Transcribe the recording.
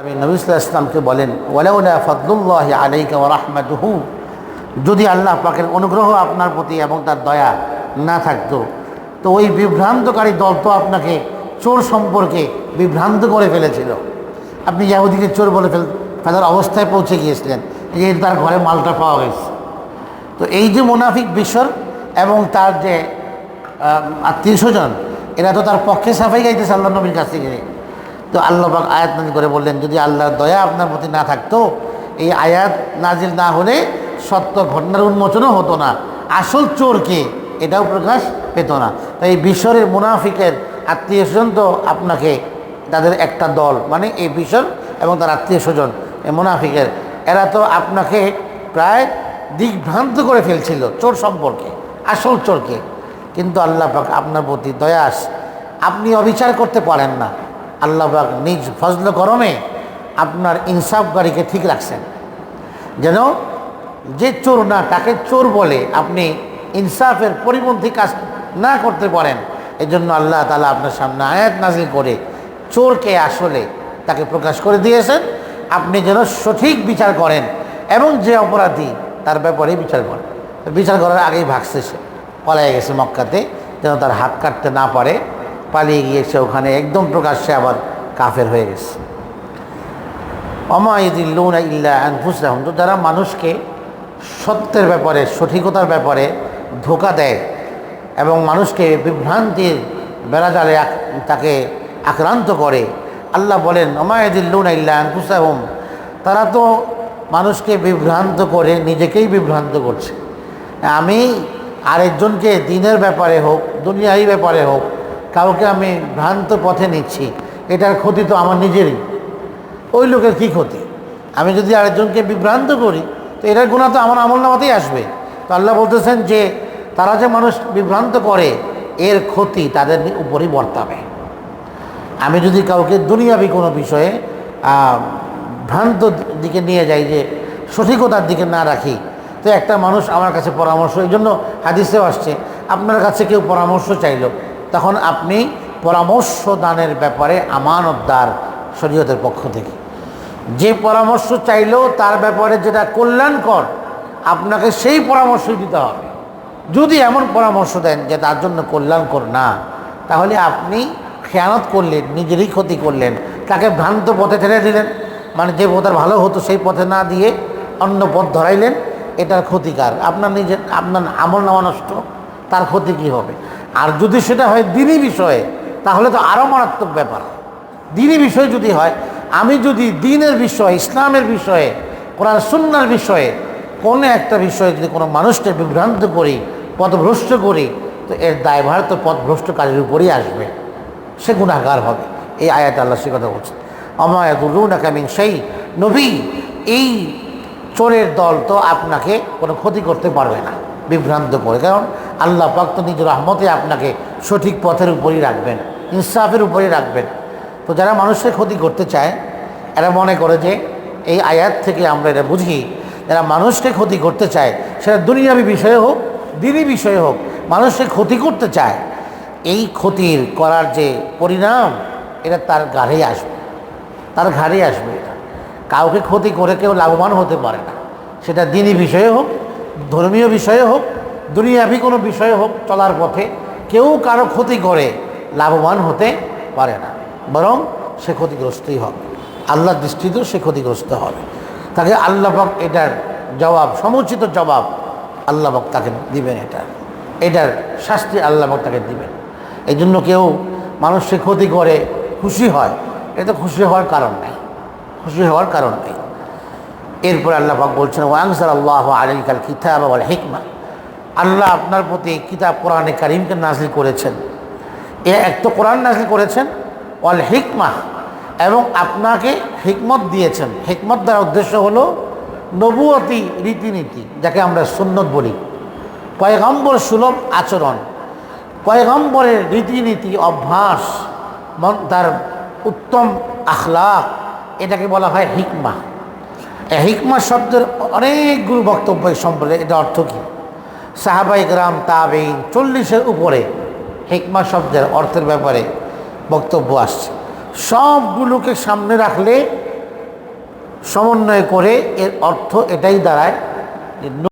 আমি নবী সাল্লাল্লাহু আলাইহি ইসলামকে বলেন, ওয়ালাউলা ফদলুল্লাহ আলাইকা ওয়া রাহমাতুহু। যদি আল্লাহ পাকের অনুগ্রহ আপনার প্রতি এবং তার দয়া না থাকতো, তো ওই বিভ্রান্তকারী দল তো আপনাকে চোর সম্পর্কে বিভ্রান্ত করে ফেলেছিল। আপনি ইয়াহুদিকে চোর বলে ফেল, ফেলার অবস্থায় পৌঁছে গিয়েছিলেন যে তার ঘরে মালটা পাওয়া গেছে। তো এই যে মুনাফিক বিশ্বর এবং তার যে আত্মীয় স্বজন, এরা তো তার পক্ষে সাফাই গাইতেছে আল্লাহ নবীর কাছ থেকে। তো আল্লাহ পাক আয়াত নাজিল করে বললেন, যদি আল্লাহর দয়া আপনার প্রতি না থাকতো, এই আয়াত নাজিল না হলে সত্য ঘটনার উন্মোচনও হতো না। আসল চোরকে এটাও প্রকাশ পেত না। তাই এই বিশ্বরের মুনাফিকের আত্মীয় স্বজন তো আপনাকে তাদের একটা দল মানে এই বিশ্বর এবং তার আত্মীয় স্বজন, এই মুনাফিকের। এরা তো আপনাকে প্রায় দিগ্ভ্রান্ত করে ফেলছিল, চোর সম্পর্কে, আসল চোরকে। কিন্তু আল্লাহ পাক আপনার প্রতি দয়াস আপনি অবিচার করতে পারেন না। আল্লাহ পাক নিজ ফজল করমে আপনার ইনসাফ গাড়িকে ঠিক রাখছেন। যেন যে চোর না, তাকে চোর বলে আপনি ইনসাফের পরিপন্থী কাজ না করতে পারেন এই জন্য আল্লাহ তালা আপনার সামনে আয়াত নাজিল করে চোরকে আসলে তাকে প্রকাশ করে দিয়েছেন। আপনি যেন সঠিক বিচার করেন এবং যে অপরাধী তার ব্যাপারে বিচার করেন। বিচার করার আগেই ভাগছে সে পলায় গেছে মক্কাতে, যেন তার হাত কাটতে না পারে। পালিয়ে গিয়েছে, ওখানে একদম প্রকাশ্যে আবার কাফের হয়ে গেছে। অমায়ুদ্দিল্লুন ইল্লা আনফুসরাহম তো যারা মানুষকে সত্যের ব্যাপারে, সঠিকতার ব্যাপারে ধোকা দেয় এবং মানুষকে বিভ্রান্তির বেড়াজালে আক- তাকে আক্রান্ত করে, আল্লাহ বলেন অমায়ুদ্দিল্লুন ইল্লা আনফুসাহম তারা তো মানুষকে বিভ্রান্ত করে, নিজেকেই বিভ্রান্ত করছে। আমি আরেকজনকে দিনের ব্যাপারে হোক দুনিয়াই ব্যাপারে হোক কাউকে আমি ভ্রান্ত পথে নিচ্ছি, এটার ক্ষতি তো আমার নিজেরই। ওই লোকের কী ক্ষতি? আমি যদি আরেকজনকে বিভ্রান্ত করি, তো এটার গুণা তো আমার আমল নামাতেই আসবে। তো আল্লাহ বলতেছেন যে, তারা যে মানুষ বিভ্রান্ত করে, এর ক্ষতি তাদের উপরই বর্তাবে। আমি যদি কাউকে দুনিয়াবি কোনো বিষয়ে ভ্রান্ত দিকে নিয়ে যাই যে, সঠিকতার দিকে না রাখি, তো একটা মানুষ আমার কাছে পরামর্শ, এই জন্য হাদিসেও আসছে, আপনার কাছে কেউ পরামর্শ চাইলো তখন আপনি পরামর্শ দানের ব্যাপারে আমানতদার শরীয়তের পক্ষ থেকে। যে পরামর্শ চাইলেও তার ব্যাপারে যেটা কল্যাণকর, আপনাকে সেই পরামর্শই দিতে হবে। যদি এমন পরামর্শ দেন যে তার জন্য কল্যাণকর না, তাহলে আপনি খেয়ানত করলেন, নিজেরই ক্ষতি করলেন, তাকে ভ্রান্ত পথে ঠেলে দিলেন। মানে যে পথের ভালো হতো সেই পথে না দিয়ে অন্য পথ ধরাইলেন, এটার ক্ষতিকার। আপনার নিজের, আপনার আমল নামা নষ্ট, তার ক্ষতি কী হবে? আর যদি সেটা হয় দিনই বিষয়ে, তাহলে তো আরও মারাত্মক ব্যাপার। দিনই বিষয় যদি হয়, আমি যদি দিনের বিষয়ে, ইসলামের বিষয়ে, কোরআন সুন্নার বিষয়ে, কোনো একটা বিষয়ে যদি কোনো মানুষকে বিভ্রান্ত করি পথভ্রষ্ট করি, তো এর দায়ভার তো পথভ্রষ্টকারীর উপরেই আসবে। সে গুণাগার হবে। এই আয়াত আল্লাহ সে কথা বলছে অমায়াদুল্লুন কামিন সেই নবী, এই চোরের দল তো আপনাকে কোনো ক্ষতি করতে পারবে না, বিভ্রান্ত করে। কারণ আল্লাহ পাক তো নিজ রহমতে আপনাকে সঠিক পথের উপরই রাখবেন, ইনসাফের উপরেই রাখবেন। তো যারা মানুষের ক্ষতি করতে চায়, এরা মনে করে যে এই আয়াত থেকে আমরা এটা বুঝি। যারা মানুষকে ক্ষতি করতে চায়, সেটা দুনিয়াবি বিষয়ে হোক দিনই বিষয়ে হোক, মানুষকে ক্ষতি করতে চায়, এই ক্ষতির করার যে পরিণাম, এটা তার ঘাড়েই আসবে। তার ঘাড়েই আসবে এটা। কাউকে ক্ষতি করে কেউ লাভবান হতে পারে না। সেটা দিনই বিষয়ে হোক, ধর্মীয় বিষয়ে হোক দুনিয়াবি কোনো বিষয় হোক, চলার পথে কেউ কারও ক্ষতি করে লাভবান হতে পারে না, বরং সে ক্ষতিগ্রস্তই হবে। আল্লাহর দৃষ্টিতেও সে ক্ষতিগ্রস্ত হবে। তাকে আল্লাহবাক এটার জবাব, সমুচিত জবাব আল্লাহবাক তাকে দিবেন এটার এটার শাস্তি আল্লাহবাক তাকে দিবেন। এই জন্য কেউ মানুষকে ক্ষতি করে খুশি হয় এটা খুশি হওয়ার কারণ নেই। খুশি হওয়ার কারণ নেই। এরপর আল্লাহ পাক বলছেন ওয়াংসার আল্লাহ আলিকাল কিতাব আল হিকমা। আল্লাহ আপনার প্রতি কিতাব কোরআনে কারিমকে নাজিল করেছেন। এ এক তো কোরআন নাজিল করেছেন অল হিকমা, এবং আপনাকে হিকমত দিয়েছেন। হিকমত দ্বারা উদ্দেশ্য হলো নবুয়তি রীতিনীতি, যাকে আমরা সুন্নত বলি। পয়গম্বর সুলভ আচরণ, পয়গম্বরের রীতিনীতি, অভ্যাস তার উত্তম আখলাক, এটাকে বলা হয় হিকমা। হিকমা শব্দের অনেকগুলো বক্তব্য সম্পর্কে এটা অর্থ কী? সাহাবাই গ্রাম তাবেইন চল্লিশের উপরে হেকমা শব্দের অর্থের ব্যাপারে বক্তব্য আসছে। সবগুলোকে সামনে রাখলে সমন্বয় করে এর অর্থ এটাই দাঁড়ায়